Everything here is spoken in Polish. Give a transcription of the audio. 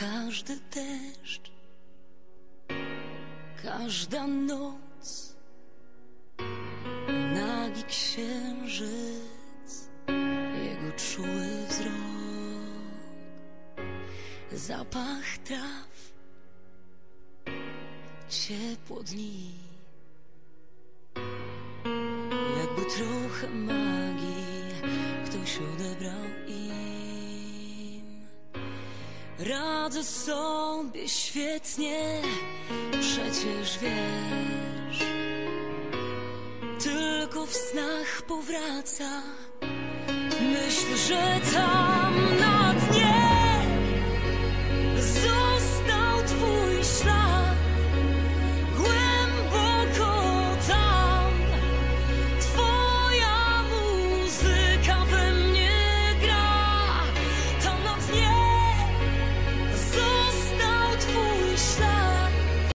każdy deszcz, każda noc, nagi księżyc, jego czuły wzrok, zapach traw, ciepło dni, jakby trochę magii ktoś odebrał Radzę sobie świetnie, przecież wiesz. Tylko w snach powraca. Myślę, że tak.